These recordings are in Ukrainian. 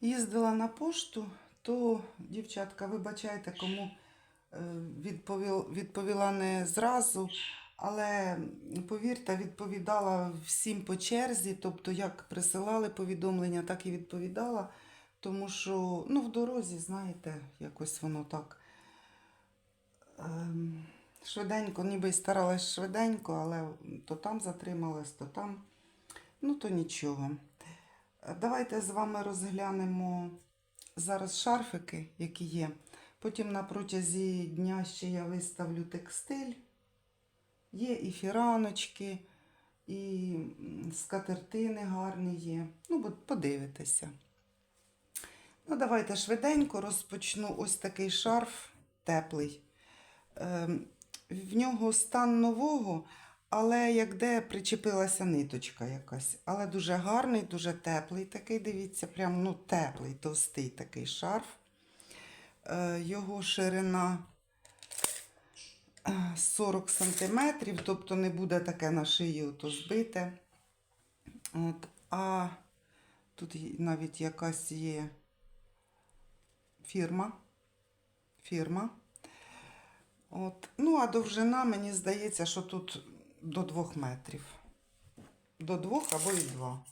їздила на пошту, то, дівчатка, вибачайте, кому е, відповіла не зразу, але повірте, відповідала всім по черзі, тобто як присилали повідомлення, так і відповідала. Тому що ну, в дорозі, знаєте, якось воно так. Ем, швиденько, ніби й старалась швиденько, але то там затрималась, то там. Ну, то нічого. Давайте з вами розглянемо зараз шарфики, які є. Потім на протязі дня ще я виставлю текстиль. Є і фіраночки, і скатертини гарні є. Ну, подивитеся. Ну, давайте швиденько розпочну ось такий шарф теплий. Ем, в нього стан нового, але як де причепилася ниточка якась. Але дуже гарний, дуже теплий такий, дивіться, прям ну, теплий, товстий такий шарф. Е, його ширина е, 40 см, тобто не буде таке на шию то збите. От, а тут навіть якась є фірма. Фірма. От. Ну, а довжина, мені здається, що тут до 2 метрів. До 2 або і 2.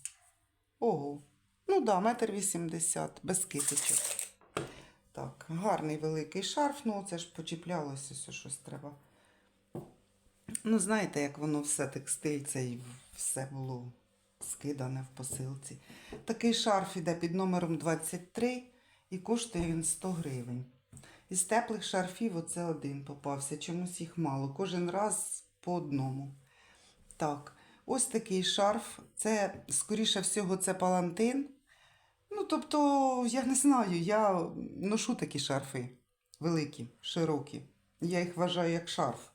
Ого. Ну да, метр 80, без китичок. Так, гарний великий шарф, ну це ж почіплялося, все щось треба. Ну, знаєте, як воно все текстиль, це і все було скидане в посилці. Такий шарф іде під номером 23 і коштує він 100 гривень. Із теплих шарфів оце один попався, чомусь їх мало. Кожен раз по одному. Так, ось такий шарф. Це, скоріше всього, це палантин. Ну, тобто, я не знаю, я ношу такі шарфи великі, широкі. Я їх вважаю як шарф.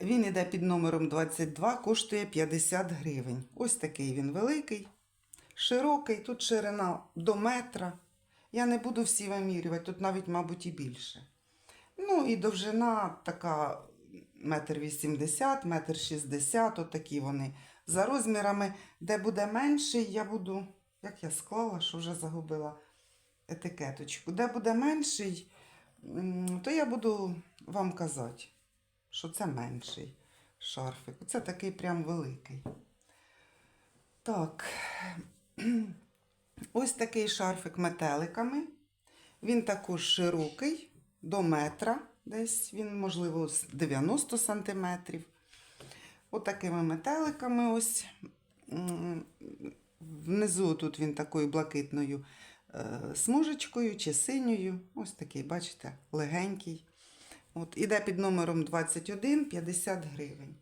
Він іде під номером 22, коштує 50 гривень. Ось такий він великий, широкий, тут ширина до метра. Я не буду всі вимірювати, тут навіть, мабуть, і більше. Ну і довжина така метр вісімдесят, метр шістдесят, отакі вони. За розмірами, де буде менший, я буду, як я склала, що вже загубила етикеточку. Де буде менший, то я буду вам казати, що це менший шарфик. Це такий прям великий. Так. Ось такий шарфик метеликами. Він також широкий, до метра. Десь він, можливо, з 90 сантиметрів. Отакими метеликами ось. Внизу тут він такою блакитною е, смужечкою чи синьою. Ось такий, бачите, легенький. От, іде під номером 21 50 гривень.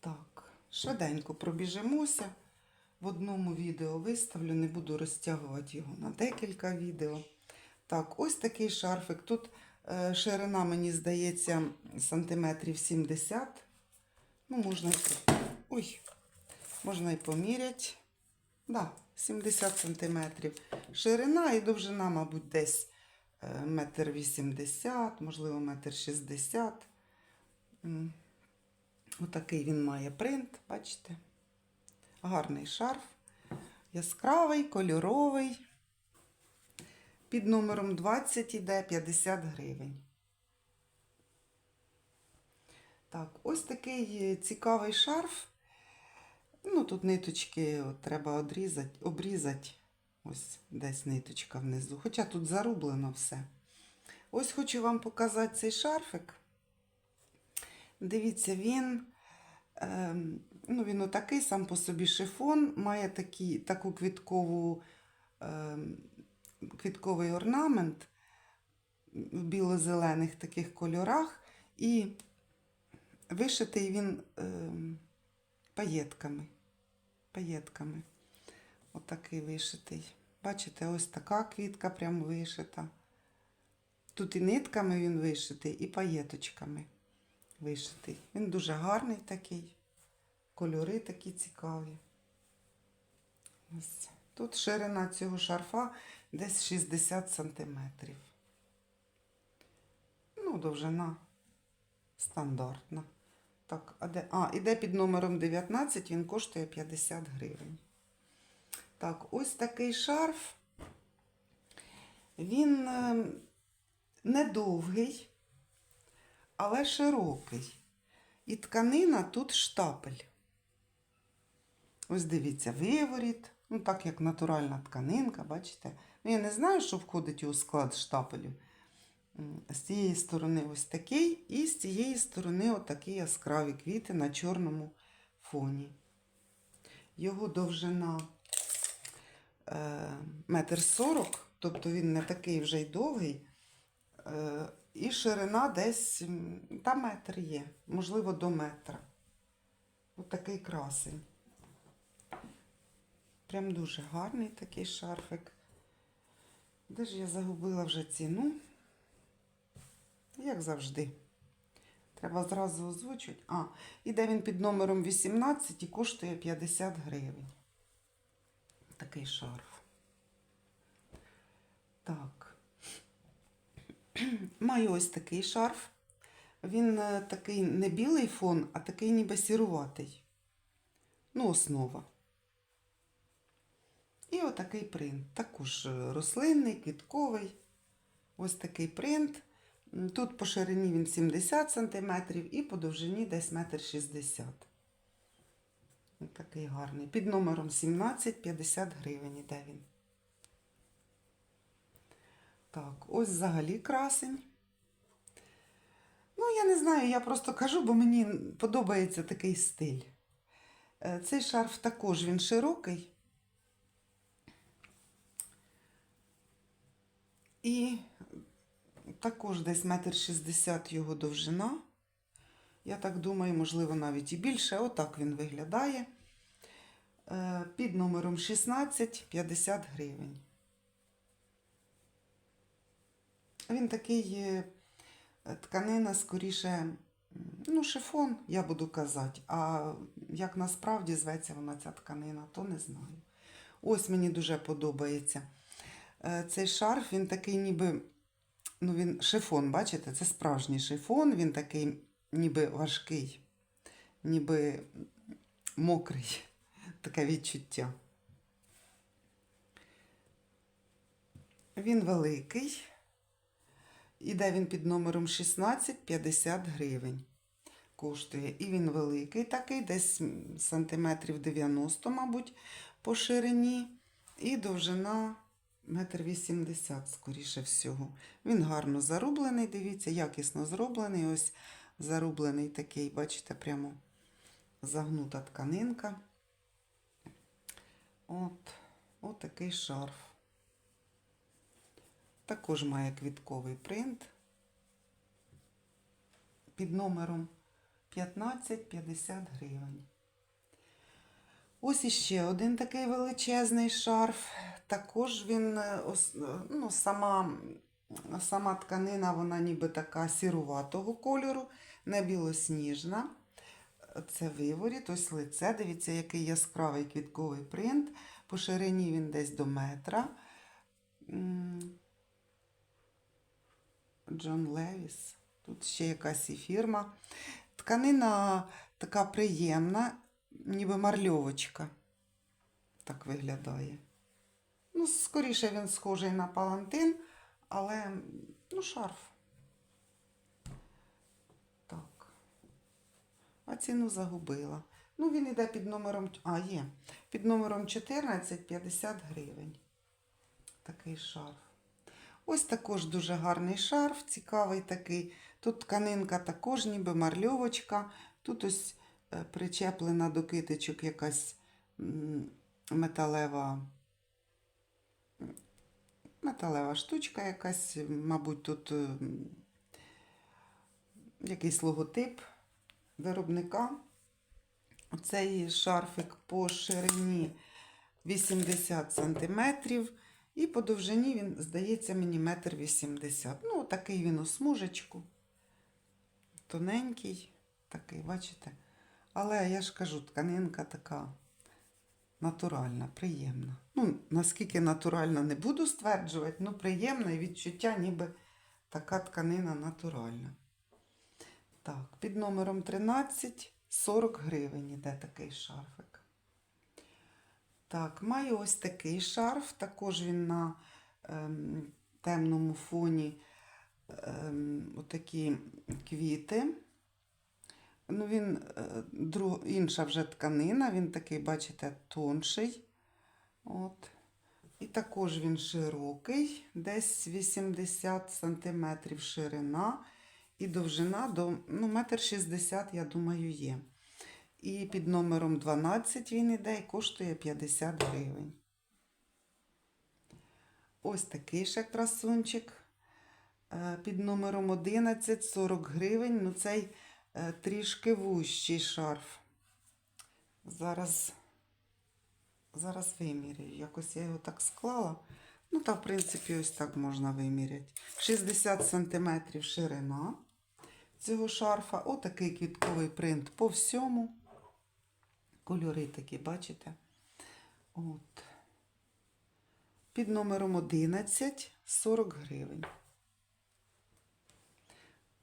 Так, швиденько пробіжимося. В одному відео виставлю, не буду розтягувати його на декілька відео. Так, ось такий шарфик. Тут е, ширина, мені здається, сантиметрів 70. Ну, можна Ой, можна і поміряти. Да, 70 сантиметрів. Ширина і довжина, мабуть, десь е, метр 80, можливо, метр 60. М. Отакий він має принт, бачите? Гарний шарф. Яскравий, кольоровий. Під номером 20 іде 50 гривень. Так, ось такий цікавий шарф. Ну, тут ниточки от, треба одрізати, обрізати. Ось десь ниточка внизу. Хоча тут зарублено все. Ось хочу вам показати цей шарфик. Дивіться, він, ем, ну, він отакий сам по собі шифон, має такі, таку квіткову, ем, квітковий орнамент в біло-зелених таких кольорах. І вишитий він ем, паєтками. Паєтками. Отакий вишитий. Бачите, ось така квітка прям вишита. Тут і нитками він вишитий, і паєточками вишитий. Він дуже гарний такий. Кольори такі цікаві. Ось. Тут ширина цього шарфа десь 60 сантиметрів. Ну, довжина стандартна. Так, а де? А, іде під номером 19, він коштує 50 гривень. Так, ось такий шарф. Він е, недовгий, але широкий. І тканина тут штапель. Ось дивіться, виворіт. Ну, так як натуральна тканинка, бачите? Ну, я не знаю, що входить у склад штапелю. З цієї сторони ось такий, і з цієї сторони отакі яскраві квіти на чорному фоні. Його довжина е, метр сорок, тобто він не такий вже й довгий. Е, і ширина десь та метр є, можливо, до метра. Ось такий красень. Прям дуже гарний такий шарфик. Де ж я загубила вже ціну? Як завжди. Треба зразу озвучити. А, іде він під номером 18 і коштує 50 гривень. Такий шарф. Так. Маю ось такий шарф. Він е, такий не білий фон, а такий ніби сіруватий. Ну, основа. І отакий принт. Також е, рослинний, квітковий. Ось такий принт. Тут по ширині він 70 см і по довжині десь 1,60 м. Ось Такий гарний. Під номером 17 50 гривень іде він. Так, ось взагалі красень. Ну, я не знаю, я просто кажу, бо мені подобається такий стиль. Е, Цей шарф також він широкий. І також десь метр шістдесят його довжина. Я так думаю, можливо, навіть і більше. Отак він виглядає. Е, Під номером 16 50 гривень. Він такий е, тканина, скоріше, ну, шифон, я буду казати. А як насправді зветься вона ця тканина, то не знаю. Ось мені дуже подобається. Е, Цей шарф, він такий ніби, ну він шифон, бачите, це справжній шифон, він такий ніби важкий, ніби мокрий. Таке відчуття. Він великий. Іде він під номером 16 50 гривень. Коштує. І він великий такий, десь сантиметрів 90, мабуть, по ширині. І довжина метр 80, скоріше всього. Він гарно зарублений, дивіться, якісно зроблений. Ось зарублений такий, бачите, прямо загнута тканинка. От, от такий шарф. Також має квітковий принт під номером 15-50 гривень. Ось іще один такий величезний шарф. Також він, е, е, ну, сама, сама тканина, вона ніби така сіруватого кольору, не білосніжна. Це виворіт, ось лице. Дивіться, який яскравий квітковий принт. По ширині він десь до метра. Джон Левіс. Тут ще якась і фірма. Тканина така приємна, ніби марльовочка. Так виглядає. Ну, скоріше він схожий на палантин, але ну, шарф. Так. А ціну загубила. Ну, він йде під номером. А, є. Під номером 14 50 гривень. Такий шарф. Ось також дуже гарний шарф, цікавий такий. Тут тканинка також, ніби марльовочка. Тут ось причеплена до китичок якась металева, металева штучка якась, мабуть, тут е, якийсь логотип виробника. Цей шарфик по ширині 80 сантиметрів. І по довжині він, здається, мені метр вісімдесят. Ну, такий він у смужечку. Тоненький, такий, бачите? Але я ж кажу, тканинка така натуральна, приємна. Ну, наскільки натуральна, не буду стверджувати, ну приємна і відчуття, ніби така тканина натуральна. Так, під номером 13 40 гривень іде такий шарфик. Так, маю ось такий шарф. Також він на ем, темному фоні ем, отакі квіти. Ну, він е, друг, інша вже тканина, він такий, бачите, тонший. От. І також він широкий, десь 80 см ширина і довжина до ну, метр 60, я думаю, є. І під номером 12 він іде і коштує 50 гривень. Ось такий ще красунчик. Е, Під номером 11 40 гривень. Ну, цей трішки вущий шарф. Зараз, зараз виміряю. Якось я його так склала. Ну, та, в принципі, ось так можна виміряти. 60 см ширина цього шарфа. Отакий квітковий принт по всьому. Кольори такі, бачите? От. Під номером 11 40 гривень.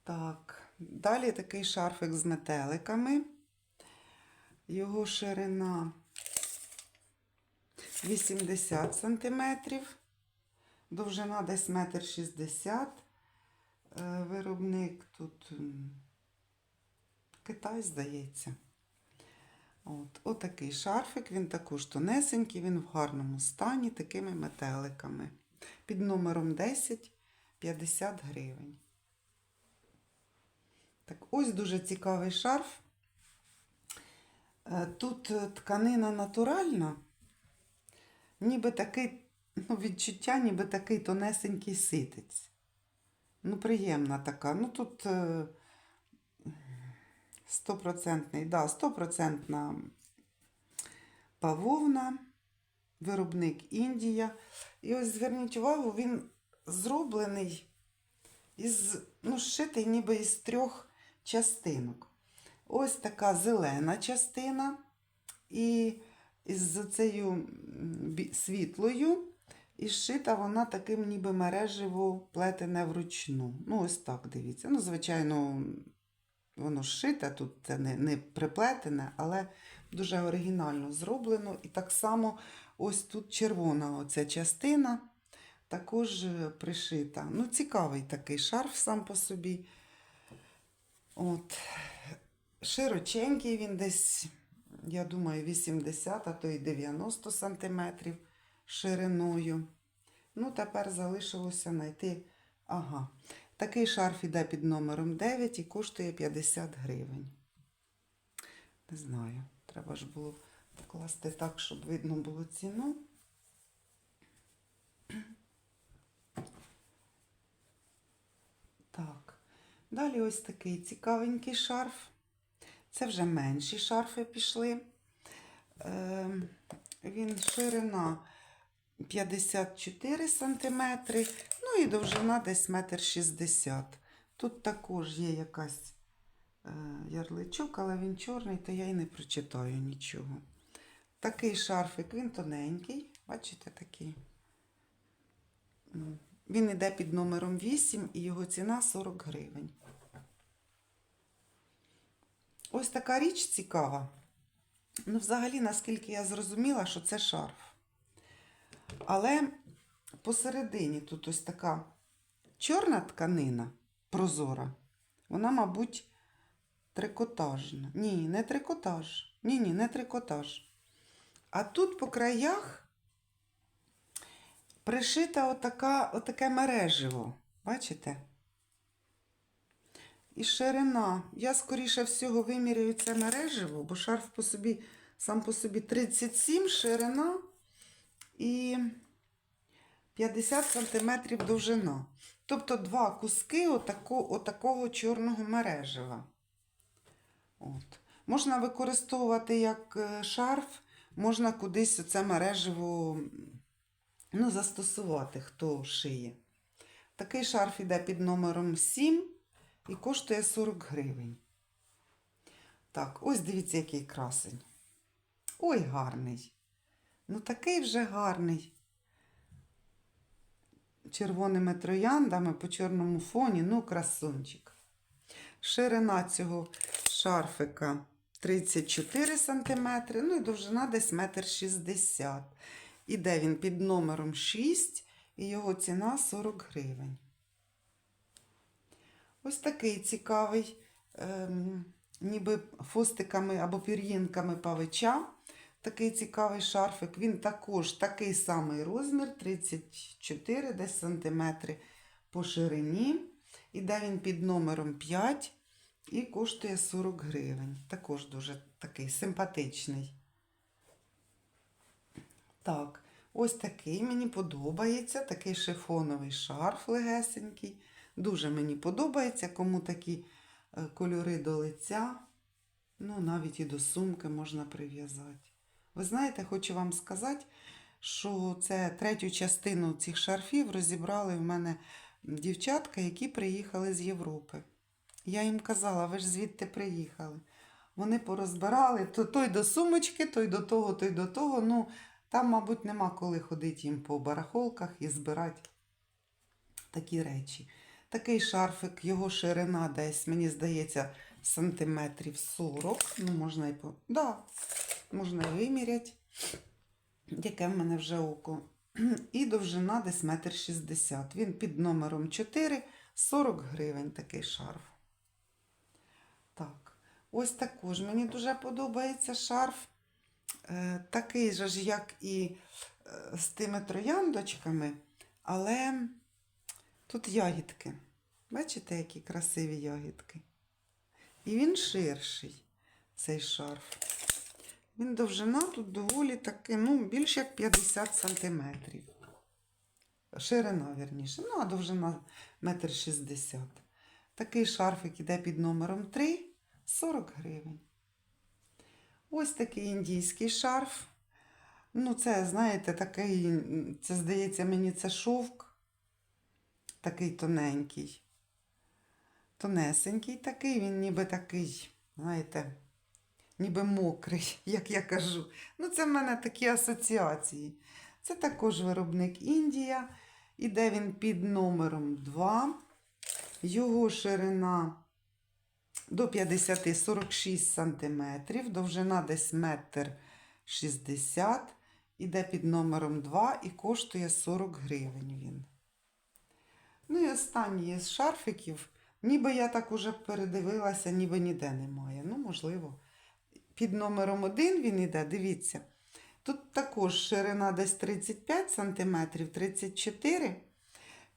Так, далі такий шарфик з метеликами. Його ширина 80 сантиметрів, довжина десь метр 60. Е, Виробник тут Китай, здається. От, отакий шарфик, він також тонесенький, він в гарному стані, такими метеликами. Під номером 10 50 гривень. Так, ось дуже цікавий шарф. Е, Тут е, тканина натуральна, ніби такий, ну, відчуття, ніби такий тонесенький ситець. Ну, приємна така. Ну, тут е, стопроцентний, да, стопроцентна бавовна, виробник Індія. І ось зверніть увагу, він зроблений із, ну, зшитий ніби із трьох частинок. Ось така зелена частина, і із цією світлою, і зшита вона таким ніби мережево плетене вручну. Ну, ось так дивіться. Ну, звичайно, воно зшите, тут це не, не приплетене, але дуже оригінально зроблено. І так само ось тут червона оця частина також е, пришита. Ну, цікавий такий шарф сам по собі. От. Широченький він десь, я думаю, 80, а то й 90 сантиметрів шириною. Ну, тепер залишилося знайти. Ага. Такий шарф іде під номером 9 і коштує 50 гривень. Не знаю, треба ж було покласти так, щоб видно було ціну. Так. Далі ось такий цікавенький шарф. Це вже менші шарфи пішли. Ем, він ширина 54 сантиметри, ну і довжина десь метр 60. Тут також є якась е, ярличок, але він чорний, то я й не прочитаю нічого. Такий шарфик, він тоненький, бачите, такий. Він йде під номером 8 і його ціна 40 гривень. Ось така річ цікава. Ну, взагалі, наскільки я зрозуміла, що це шарф. Але посередині тут ось така чорна тканина прозора. Вона, мабуть, трикотажна. Ні, не трикотаж. Ні, ні, не трикотаж. А тут по краях пришита отака, отаке мереживо. Бачите? І ширина. Я, скоріше всього, виміряю це мереживо, бо шарф по собі, сам по собі 37 ширина і 50 см довжина. Тобто два куски отако, отакого чорного мережева. От. Можна використовувати як е, шарф, можна кудись це мережево ну, застосувати, хто шиє. Такий шарф іде під номером 7 і коштує 40 гривень. Так, ось дивіться, який красень. Ой, гарний. Ну, такий вже гарний. Червоними трояндами по чорному фоні, ну, красунчик. Ширина цього шарфика 34 см, ну і довжина десь 1,60 м. Іде він під номером 6 і його ціна 40 гривень. Ось такий цікавий, ем, ніби фустиками або пір'їнками павича. Такий цікавий шарфик. Він також такий самий розмір, 34 десь сантиметри по ширині. Іде він під номером 5 і коштує 40 гривень. Також дуже такий симпатичний. Так, ось такий мені подобається. Такий шифоновий шарф легесенький. Дуже мені подобається, кому такі е, кольори до лиця. Ну, навіть і до сумки можна прив'язати. Ви знаєте, хочу вам сказати, що це третю частину цих шарфів розібрали в мене дівчатка, які приїхали з Європи. Я їм казала, ви ж звідти приїхали. Вони порозбирали то той до сумочки, той до того, той до того. Ну, там, мабуть, нема коли ходити їм по барахолках і збирати такі речі. Такий шарфик, його ширина десь, мені здається, сантиметрів 40. Ну, можна і по. Да, можна і виміряти, яке в мене вже око. І довжина десь метр шістдесят. Він під номером 4, 40 гривень такий шарф. Так, ось також мені дуже подобається шарф. Е, такий же ж, як і е, з тими трояндочками, але тут ягідки. Бачите, які красиві ягідки? І він ширший, цей шарф. Він довжина тут доволі таки, ну, більш як 50 сантиметрів. Ширина, вірніше. Ну, а довжина 1,60 м. Такий шарфик іде під номером 3, 40 гривень. Ось такий індійський шарф. Ну, це, знаєте, такий, це, здається, мені це шовк. Такий тоненький. Тонесенький такий, він ніби такий, знаєте, ніби мокрий, як я кажу. Ну, це в мене такі асоціації. Це також виробник Індія. Іде він під номером 2. Його ширина до 50-46 см, довжина десь метр 60 Іде під номером 2 і коштує 40 гривень він. Ну і останній з шарфиків. Ніби я так уже передивилася, ніби ніде немає. Ну, можливо. Під номером 1 він іде, дивіться. Тут також ширина десь 35 см, 34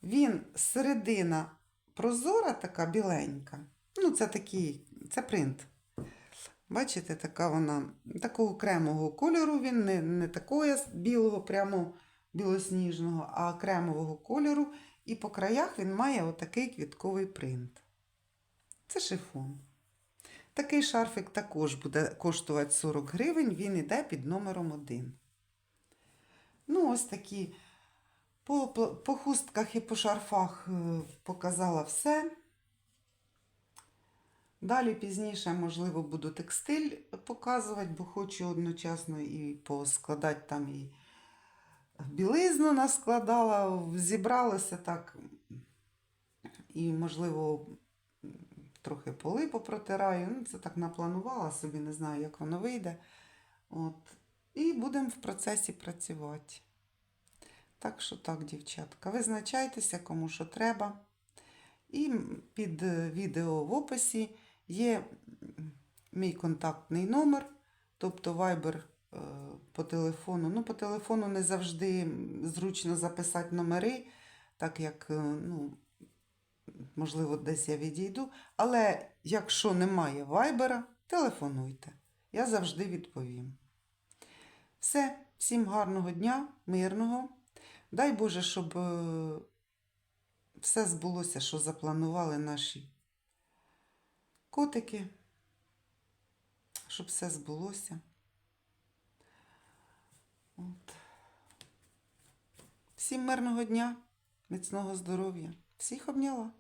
Він середина прозора, така біленька. Ну, це такий, це принт. Бачите, така вона, такого кремового кольору він, не, не такого білого, прямо білосніжного, а кремового кольору. І по краях він має отакий квітковий принт. Це шифон. Такий шарфик також буде коштувати 40 гривень, він іде під номером 1. Ну, ось такі. По, по, хустках і по шарфах е, показала все. Далі пізніше, можливо, буду текстиль показувати, бо хочу одночасно і поскладати там і білизну наскладала, зібралася так. І, можливо, трохи поли попротираю. Ну, це так напланувала собі, не знаю, як воно вийде. От. І будемо в процесі працювати. Так що так, дівчатка, визначайтеся, кому що треба. І під відео в описі є мій контактний номер, тобто Viber по телефону. Ну, по телефону не завжди зручно записати номери, так як, е, ну, можливо, десь я відійду. Але якщо немає вайбера, телефонуйте. Я завжди відповім. Все, всім гарного дня, мирного. Дай Боже, щоб е, все збулося, що запланували наші котики, щоб все збулося. Всім мирного дня, міцного здоров'я. Всіх обняла.